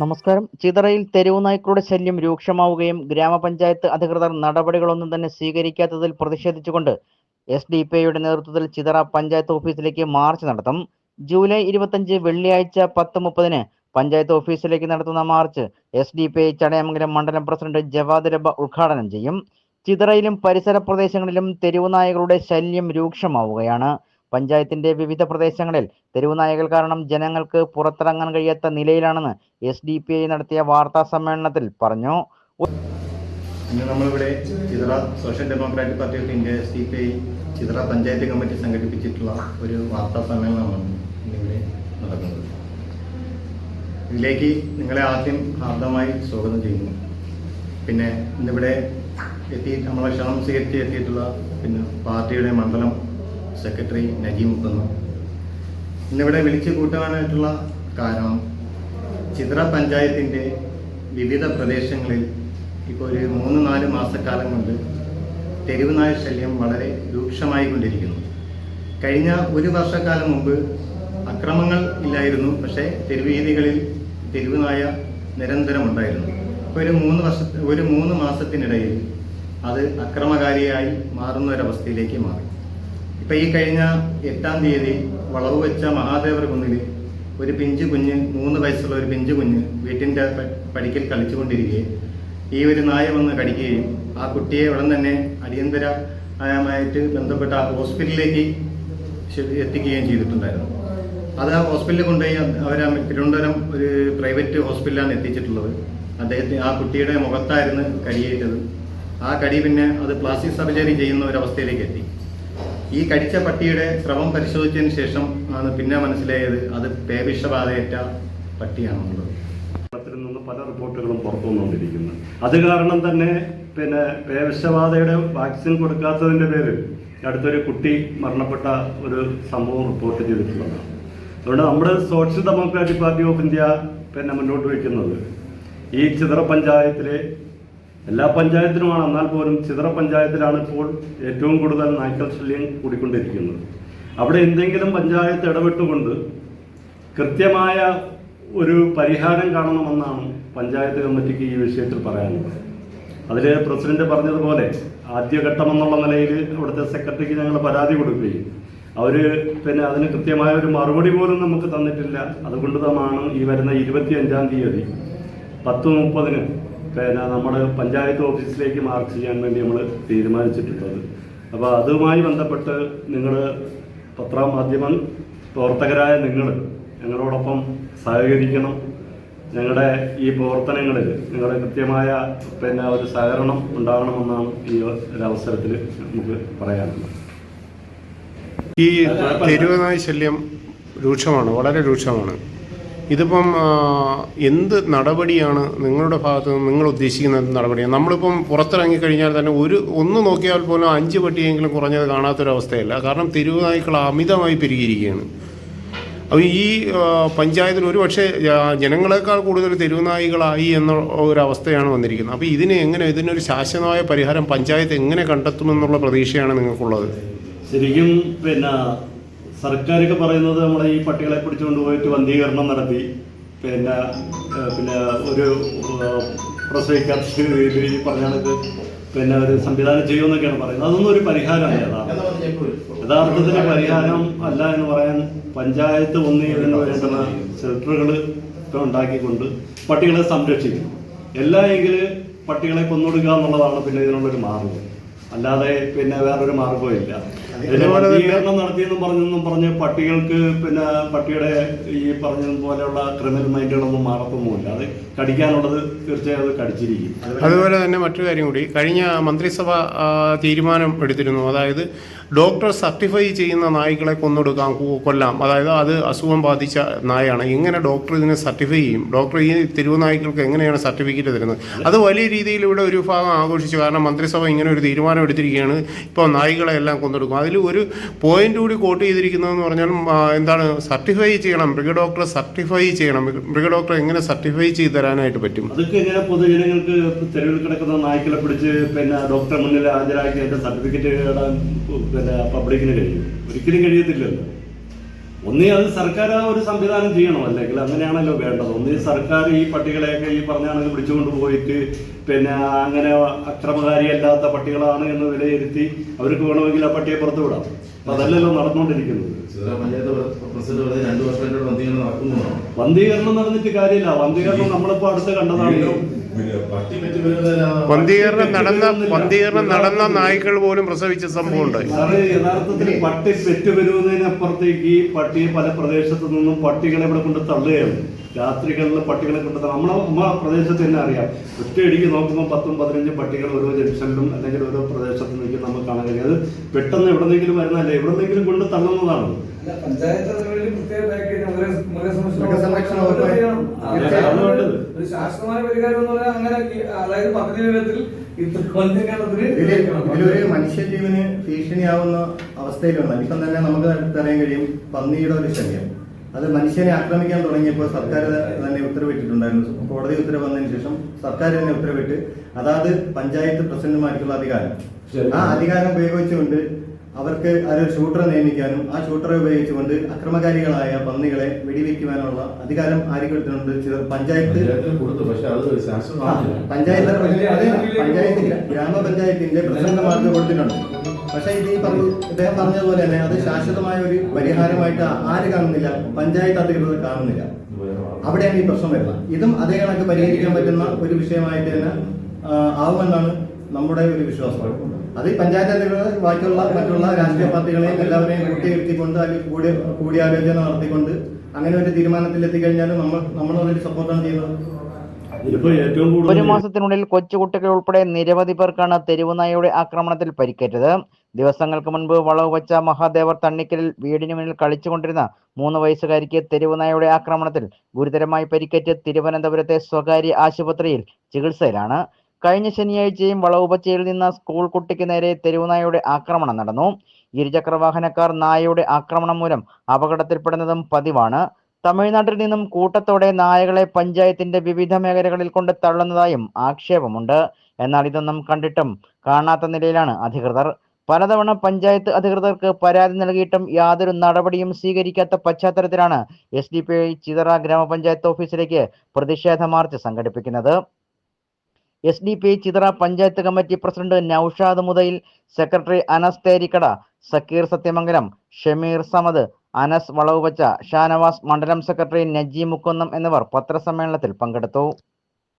നമസ്കാരം. ചിതറയിൽ തെരുവു നായ്ക്കളുടെ ശല്യം രൂക്ഷമാവുകയും ഗ്രാമപഞ്ചായത്ത് അധികൃതർ നടപടികളൊന്നും തന്നെ സ്വീകരിക്കാത്തതിൽ പ്രതിഷേധിച്ചുകൊണ്ട് എസ് ഡി പി ഐയുടെ നേതൃത്വത്തിൽ ചിതറ പഞ്ചായത്ത് ഓഫീസിലേക്ക് മാർച്ച് നടത്തും. ജൂലൈ ഇരുപത്തഞ്ച് വെള്ളിയാഴ്ച പത്ത് മുപ്പതിന് പഞ്ചായത്ത് ഓഫീസിലേക്ക് നടത്തുന്ന march S D P I Chadayamangalam മണ്ഡലം പ്രസിഡന്റ് ജവാദ് രബ ഉദ്ഘാടനം ചെയ്യും. ചിതറയിലും പരിസര പ്രദേശങ്ങളിലും തെരുവു നായകളുടെ ശല്യം രൂക്ഷമാവുകയാണ്. പഞ്ചായത്തിന്റെ വിവിധ പ്രദേശങ്ങളിൽ തെരുവുനായകൾ കാരണം ജനങ്ങൾക്ക് പുറത്തിറങ്ങാൻ കഴിയാത്ത നിലയിലാണെന്ന് എസ് ഡി പി ഐ നടത്തിയ വാർത്താ സമ്മേളനത്തിൽ പറഞ്ഞു. നമ്മളിവിടെ Chithara social democratic party of India S D P I Chithara panchayat committee സംഘടിപ്പിച്ചിട്ടുള്ള ഒരു വാർത്താ സമ്മേളനമാണ് ഇന്നിവിടെ നടക്കുന്നത്. ഇതിലേക്ക് നിങ്ങളെ ആദ്യം ഹാർദമായി സ്വാഗതം ചെയ്യുന്നു. പിന്നെ ഇന്നിവിടെ എത്തി നമ്മളെ ക്ഷണം സ്വീകരിച്ച് എത്തിയിട്ടുള്ള പിന്നെ പാർട്ടിയുടെ മണ്ഡലം സെക്രട്ടറി നജീം മുക്കുന്നു ഇന്നിവിടെ വിളിച്ചു കൂട്ടുവാനായിട്ടുള്ള കാരണം ചിത്ര പഞ്ചായത്തിന്റെ വിവിധ പ്രദേശങ്ങളിൽ ഇപ്പോൾ ഒരു മൂന്ന് നാല് മാസക്കാലം കൊണ്ട് തെരുവ് നായ ശല്യം വളരെ രൂക്ഷമായി കൊണ്ടിരിക്കുന്നു. കഴിഞ്ഞ ഒരു വർഷക്കാലം മുമ്പ് അക്രമങ്ങൾ ഇല്ലായിരുന്നു പക്ഷേ തെരുവീതികളിൽ തെരുവ് നായ നിരന്തരം ഉണ്ടായിരുന്നു. ഇപ്പോൾ ഒരു മൂന്ന് വർഷ ഒരു മൂന്ന് മാസത്തിനിടയിൽ അത് അക്രമകാരിയായി മാറുന്ന ഒരവസ്ഥയിലേക്ക് മാറി. ഇപ്പം ഈ കഴിഞ്ഞ എട്ടാം തീയതി വളവ് വെച്ച മഹാദേവർ കുന്നിൽ ഒരു പിഞ്ചു കുഞ്ഞ് മൂന്ന് വയസ്സുള്ള ഒരു പിഞ്ചു കുഞ്ഞ് വീട്ടിന്റെ പടിക്കൽ കളിച്ചുകൊണ്ടിരിക്കുകയും ഈ ഒരു നായ വന്ന് കടിക്കുകയും ആ കുട്ടിയെ ഉടൻ തന്നെ അടിയന്തരമായിട്ട് ബന്ധപ്പെട്ട ഹോസ്പിറ്റലിലേക്ക് എത്തിക്കുകയും ചെയ്തിട്ടുണ്ടായിരുന്നു. അത് ആ ഹോസ്പിറ്റലിൽ കൊണ്ടുപോയി അവർ തിരുവനന്തപുരം ഒരു പ്രൈവറ്റ് ഹോസ്പിറ്റലാണ് എത്തിച്ചിട്ടുള്ളത്. അദ്ദേഹത്തിന് ആ കുട്ടിയുടെ മുഖത്തായിരുന്നു കടിയേറ്റത്. ആ കടി പിന്നെ അത് പ്ലാസ്റ്റിക് സർജറി ചെയ്യുന്ന ഒരു അവസ്ഥയിലേക്ക് എത്തി. ഈ കടിച്ച പട്ടിയുടെ സ്രവം പരിശോധിച്ചതിന് ശേഷം ആണ് പിന്നെ മനസ്സിലായത് അത് പേവിഷബാധയേറ്റ പട്ടിയാണെന്നുള്ളത് കേരളത്തിൽ നിന്ന് പല റിപ്പോർട്ടുകളും പുറത്തു വന്നുകൊണ്ടിരിക്കുന്നു. അത് കാരണം തന്നെ പിന്നെ പേവിഷബാധയുടെ വാക്സിൻ കൊടുക്കാത്തതിന്റെ പേരിൽ അടുത്തൊരു കുട്ടി മരണപ്പെട്ട ഒരു സംഭവം റിപ്പോർട്ട് ചെയ്തിട്ടുള്ളതാണ്. അതുകൊണ്ട് നമ്മുടെ social democratic party of India പിന്നെ മുന്നോട്ട് വയ്ക്കുന്നത് ഈ ചിതറ പഞ്ചായത്തിലെ എല്ലാ പഞ്ചായത്തിലുമാണ് എന്നാൽ പോലും ചിതറ പഞ്ചായത്തിലാണ് ഇപ്പോൾ ഏറ്റവും കൂടുതൽ നായ്ക്കൾ ശല്യം കൂടിക്കൊണ്ടിരിക്കുന്നത്. അവിടെ എന്തെങ്കിലും പഞ്ചായത്ത് ഇടപെട്ടുകൊണ്ട് കൃത്യമായ ഒരു പരിഹാരം കാണണമെന്നാണ് പഞ്ചായത്ത് കമ്മിറ്റിക്ക് ഈ വിഷയത്തിൽ പറയാനുള്ളത്. അതിൽ പ്രസിഡന്റ് പറഞ്ഞതുപോലെ ആദ്യഘട്ടം എന്നുള്ള നിലയിൽ അവിടുത്തെ സെക്രട്ടറിക്ക് ഞങ്ങൾ പരാതി കൊടുക്കുകയും അവർ പിന്നെ അതിന് കൃത്യമായ ഒരു മറുപടി പോലും നമുക്ക് തന്നിട്ടില്ല. അതുകൊണ്ട് തന്നെയാണ് ഈ വരുന്ന ഇരുപത്തി അഞ്ചാം തീയതി പത്ത് മുപ്പതിന് പിന്നെ നമ്മുടെ പഞ്ചായത്ത് ഓഫീസിലേക്ക് മാർച്ച് ചെയ്യാൻ വേണ്ടി നമ്മൾ തീരുമാനിച്ചിട്ടുള്ളത്. അപ്പോൾ അതുമായി ബന്ധപ്പെട്ട് നിങ്ങൾ പത്രമാധ്യമ പ്രവർത്തകരായ നിങ്ങൾ ഞങ്ങളോടൊപ്പം സഹകരിക്കണം. ഞങ്ങളുടെ ഈ പ്രവർത്തനങ്ങളിൽ നിങ്ങളുടെ കൃത്യമായ പിന്നെ ഒരു സഹകരണം ഉണ്ടാകണമെന്നാണ് ഈ ഒരു അവസരത്തിൽ നമുക്ക് പറയാനുള്ളത്. ഈ തെരുവനായ ശല്യം രൂക്ഷമാണ് വളരെ രൂക്ഷമാണ്. ഇതിപ്പം എന്ത് നടപടിയാണ് നിങ്ങളുടെ ഭാഗത്ത് നിന്ന് നിങ്ങൾ ഉദ്ദേശിക്കുന്ന നടപടിയാണ്? നമ്മളിപ്പം പുറത്തിറങ്ങിക്കഴിഞ്ഞാൽ തന്നെ ഒരു ഒന്ന് നോക്കിയാൽ പോലും അഞ്ച് പട്ടിയെങ്കിലും കുറഞ്ഞത് കാണാത്തൊരവസ്ഥയല്ല. കാരണം തെരുവുനായ്ക്കൾ അമിതമായി പെരുകിയിരിക്കുകയാണ്. അപ്പോൾ ഈ പഞ്ചായത്തിൽ ഒരു പക്ഷേ ജനങ്ങളെക്കാൾ കൂടുതൽ തെരുവുനായികളായി എന്ന ഒരവസ്ഥയാണ് വന്നിരിക്കുന്നത്. അപ്പോൾ ഇതിനെ എങ്ങനെ ഇതിനൊരു ശാശ്വതമായ പരിഹാരം പഞ്ചായത്ത് എങ്ങനെ കണ്ടെത്തുമെന്നുള്ള പ്രതീക്ഷയാണ് നിങ്ങൾക്കുള്ളത്? ശരിക്കും പിന്നെ സർക്കാരൊക്കെ പറയുന്നത് നമ്മളെ ഈ പട്ടികളെ പിടിച്ചുകൊണ്ട് പോയിട്ട് വന്ധീകരണം നടത്തി. പിന്നെ പിന്നെ ഒരു പ്രസവിക്കാത്ത രീതിയിൽ പറഞ്ഞ പിന്നെ ഒരു സംവിധാനം ചെയ്യുമെന്നൊക്കെയാണ് പറയുന്നത്. അതൊന്നും ഒരു പരിഹാരമല്ല യഥാർത്ഥം യഥാർത്ഥത്തിന് പരിഹാരം അല്ല എന്ന് പറയാൻ പഞ്ചായത്ത് ഒന്നിയതിന് വേണ്ടുന്ന ഷെൽട്ടറുകൾ ഇപ്പം ഉണ്ടാക്കിക്കൊണ്ട് പട്ടികളെ സംരക്ഷിക്കും. എല്ലാ എങ്കിൽ പട്ടികളെ കൊന്നൊടുക്കുക എന്നുള്ളതാണ് പിന്നെ ഇതിനുള്ളൊരു മാർഗം. അല്ലാതെ പിന്നെ വേറൊരു മാർഗവും ഇല്ല ഇതിന് നടത്തിയെന്നും പറഞ്ഞെന്നും പറഞ്ഞ് പട്ടികൾക്ക് പിന്നെ പട്ടിയുടെ ഈ പറഞ്ഞതുപോലെയുള്ള ക്രിമിനൽ മൈൻഡുകളൊന്നും മാറത്തൊന്നുമില്ല. അത് കടിക്കാനുള്ളത് തീർച്ചയായും അത് കടിച്ചിരിക്കും. അതുപോലെ തന്നെ മറ്റൊരു കാര്യം കൂടി കഴിഞ്ഞ മന്ത്രിസഭ തീരുമാനം എടുത്തിരുന്നു. അതായത് ഡോക്ടർ സർട്ടിഫൈ ചെയ്യുന്ന നായ്ക്കളെ കൊന്നൊടുക്കാം കൊല്ലാം. അതായത് അത് അസുഖം ബാധിച്ച നായാണ്. എങ്ങനെ ഡോക്ടർ ഇതിനെ സർട്ടിഫൈ ചെയ്യും? ഡോക്ടർ ഈ തെരുവുനായ്ക്കൾക്ക് എങ്ങനെയാണ് സർട്ടിഫിക്കറ്റ് തരുന്നത്? അത് വലിയ രീതിയിൽ ഇവിടെ ഒരു ഭാഗം ആഘോഷിച്ചു. കാരണം മന്ത്രിസഭ ഇങ്ങനെ ഒരു തീരുമാനം എടുത്തിരിക്കുകയാണ്. ഇപ്പോൾ നായ്ക്കളെ എല്ലാം കൊന്നൊടുക്കും. അതിൽ ഒരു പോയിന്റ് കൂടി കോട്ട് ചെയ്തിരിക്കുന്നതെന്ന് പറഞ്ഞാൽ എന്താണ് സർട്ടിഫൈ ചെയ്യണം മൃഗ സർട്ടിഫൈ ചെയ്യണം. മൃഗ എങ്ങനെ സർട്ടിഫൈ ചെയ്ത് തരാനായിട്ട് പറ്റും? അതൊക്കെ എങ്ങനെ പൊതുജനങ്ങൾക്ക് തെരുവിൽ കിടക്കുന്ന നായ്ക്കളെ പിടിച്ച് പിന്നെ ഡോക്ടറെ മുന്നിൽ ഹാജരാക്കി അതിന്റെ സർട്ടിഫിക്കറ്റ് ഇടാൻ പിന്നെ പബ്ലിക്കിന് കഴിയും? ഒരിക്കലും കഴിയത്തില്ലല്ലോ. ഒന്നേ അത് സർക്കാർ ആ ഒരു സംവിധാനം ചെയ്യണം. അല്ലെങ്കിൽ അങ്ങനെയാണല്ലോ വേണ്ടത്. ഒന്നേ സർക്കാർ ഈ പട്ടികളെയൊക്കെ ഈ പറഞ്ഞാണെങ്കിൽ പിടിച്ചുകൊണ്ട് പോയിട്ട് പിന്നെ അങ്ങനെ അക്രമകാരിയല്ലാത്ത പട്ടികളാണ് എന്ന് വിലയിരുത്തി അവർക്ക് വേണമെങ്കിൽ ആ പട്ടിയെ പുറത്തു വിടാം. അപ്പൊ അതല്ലല്ലോ നടന്നുകൊണ്ടിരിക്കുന്നത്. വന്ധീകരണം നടന്നിട്ട് കാര്യമില്ല. വന്ധീകരണം നമ്മളിപ്പോ അടുത്ത് കണ്ടതാണല്ലോ പട്ടി പറ്റി വരുന്നതിനാണ് വന്ധീകരണം നടന്ന വന്ധീകരണം നടന്ന നായ്ക്കൾ പോലും പ്രസവിച്ച സംഭവമുണ്ട്. സാറ് യഥാർത്ഥത്തിൽ പട്ടി പെറ്റു വരുന്നതിനപ്പുറത്തേക്ക് ഈ പട്ടിയെ പല പ്രദേശത്തു നിന്നും പട്ടികളെ ഇവിടെ കൊണ്ട് തള്ളുകയാണ്. രാത്രികളിൽ പട്ടികളെ കിട്ടുന്ന. നമ്മളെ നമ്മളെ പ്രദേശത്ത് തന്നെ അറിയാം. ഒറ്റയടിക്ക് നോക്കുമ്പോൾ പത്തും പതിനഞ്ചും പട്ടികൾ ഓരോ ജംഗ്ഷനിലും അല്ലെങ്കിൽ ഓരോ പ്രദേശത്ത് നിൽക്കും നമുക്ക് കാണാൻ കഴിയും. അത് പെട്ടെന്ന് എവിടെന്നെങ്കിലും വരുന്നതല്ല? എവിടെന്നെങ്കിലും കൊണ്ട് തള്ളുന്നതാണ്. ശാസ്ത്രമായ പരിഹാരം എന്ന് പറഞ്ഞാൽ അങ്ങനെ അതായത് പദ്ധതി വിധത്തിൽ ഇത്ര വന്ധ്യകരണത്തിന് ഇതിൽ ഉപയോഗിക്കണം. ഇതിലൊരു മനുഷ്യജീവന് ഭീഷണിയാവുന്ന അവസ്ഥയിലാണ്. ഇപ്പം തന്നെ നമുക്ക് തരാൻ കഴിയും പന്നിയുടെ ഒരു ശല്യം. അത് മനുഷ്യനെ ആക്രമിക്കാൻ തുടങ്ങിയപ്പോൾ സർക്കാർ തന്നെ ഉത്തരവിട്ടിട്ടുണ്ടായിരുന്നു. കോടതി ഉത്തരവ് വന്നതിന് ശേഷം സർക്കാർ തന്നെ ഉത്തരവിട്ട് അതാത് പഞ്ചായത്ത് പ്രസിഡന്റുമാർക്കുള്ള അധികാരം. ആ അധികാരം ഉപയോഗിച്ചുകൊണ്ട് അവർക്ക് ഒരു ഷൂട്ടറെ നിയമിക്കാനും ആ ഷൂട്ടറെ ഉപയോഗിച്ചുകൊണ്ട് അക്രമകാരികളായ പന്നികളെ വെടിവെക്കുവാനുള്ള അധികാരം ആര് കൊടുത്തിട്ടുണ്ട്? ചിലർ പഞ്ചായത്ത് പഞ്ചായത്ത് പഞ്ചായത്ത് ഗ്രാ- ഗ്രാമപഞ്ചായത്തിന്റെ പ്രസിഡന്റുമാർക്ക് കൊടുത്തിട്ടുണ്ട്. പക്ഷെ ഇത് ഈ പറഞ്ഞു ഇദ്ദേഹം പറഞ്ഞതുപോലെ തന്നെ അത് ശാശ്വതമായ ഒരു പരിഹാരമായിട്ട് ആര് കാണുന്നില്ല? പഞ്ചായത്ത് അധികൃതർ കാണുന്നില്ല. അവിടെയാണ് ഈ പ്രശ്നം വരുന്നത്. ഇതും അതേ കണക്ക് പരിഹരിക്കാൻ പറ്റുന്ന ഒരു വിഷയമായിട്ട് തന്നെ ആവുമെന്നാണ് നമ്മുടെ ഒരു വിശ്വാസം. അത് പഞ്ചായത്ത് അധികൃതർ ബാക്കിയുള്ള മറ്റുള്ള രാഷ്ട്രീയ പാർട്ടികളെയും എല്ലാവരെയും കൂട്ടിയിരുത്തിക്കൊണ്ട് അല്ലെങ്കിൽ കൂടി കൂടിയാലോചന നടത്തിക്കൊണ്ട് അങ്ങനെ ഒരു തീരുമാനത്തിൽ എത്തിക്കഴിഞ്ഞാൽ നമ്മൾ നമ്മൾ അതിൽ സപ്പോർട്ടാണ് ചെയ്യുന്നത്. ഒരു മാസത്തിനുള്ളിൽ കൊച്ചുകുട്ടികൾ ഉൾപ്പെടെ നിരവധി പേർക്കാണ് തെരുവുനായയുടെ ആക്രമണത്തിൽ പരിക്കേറ്റത്. ദിവസങ്ങൾക്ക് മുൻപ് വളവ് വച്ച മഹാദേവർ തണ്ണിക്കലിൽ വീടിന് മുന്നിൽ കളിച്ചുകൊണ്ടിരുന്ന മൂന്ന് വയസ്സുകാരിക്ക് തെരുവുനായയുടെ ആക്രമണത്തിൽ ഗുരുതരമായി പരിക്കേറ്റ് തിരുവനന്തപുരത്തെ സ്വകാര്യ ആശുപത്രിയിൽ ചികിത്സയിലാണ്. കഴിഞ്ഞ ശനിയാഴ്ചയും വളവുപച്ചയിൽ നിന്ന് സ്കൂൾ കുട്ടിക്ക് നേരെ തെരുവുനായയുടെ ആക്രമണം നടന്നു. ഇരുചക്രവാഹനക്കാർ നായയുടെ ആക്രമണം മൂലം അപകടത്തിൽപ്പെടുന്നതും പതിവാണ്. തമിഴ്നാട്ടിൽ നിന്നും കൂട്ടത്തോടെ നായകളെ പഞ്ചായത്തിന്റെ വിവിധ മേഖലകളിൽ കൊണ്ട് തള്ളുന്നതായും ആക്ഷേപമുണ്ട്. എന്നാൽ ഇതൊന്നും കണ്ടിട്ടും കാണാത്ത നിലയിലാണ് അധികൃതർ. പലതവണ പഞ്ചായത്ത് അധികൃതർക്ക് പരാതി നൽകിയിട്ടും യാതൊരു നടപടിയും സ്വീകരിക്കാത്ത പശ്ചാത്തലത്തിലാണ് S D P I Chithara ഗ്രാമപഞ്ചായത്ത് ഓഫീസിലേക്ക് പ്രതിഷേധ മാർച്ച് സംഘടിപ്പിക്കുന്നത്. S D P I Chithara panchayat committee president Naushad Muthayil secretary Anas Therikkada Zakir Sathyamangalam Shameer Samad Anas വളവുവച്ച ഷാനവാസ് മണ്ഡലം സെക്രട്ടറി നജീം മുക്കുന്നം എന്നിവർ പത്രസമ്മേളനത്തിൽ പങ്കെടുത്തു.